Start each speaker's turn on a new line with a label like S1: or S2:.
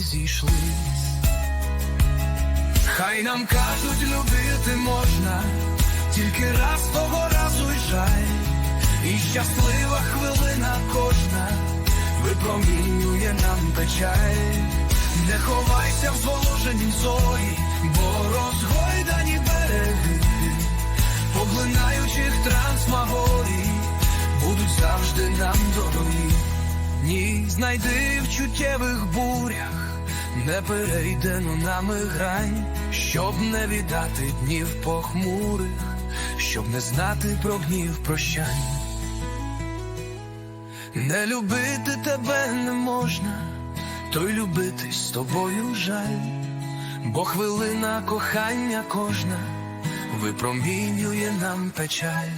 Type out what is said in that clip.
S1: зійшлись. Хай нам кажуть, любити можна, тільки раз того разу й жаль, і щаслива хвилина кожна випромінює нам печаль. Не ховайся в зволоженім зорі, бо розгойдані береги, поглинаючих трансмагорій, будуть завжди нам дорогі. Ні, знайди в чуттєвих бурях, не перейдено нами грань, щоб не віддати днів похмурих, щоб не знати про гнів прощань. Не любити тебе не можна, то й любити з тобою жаль, бо хвилина кохання кожна випромінює нам печаль.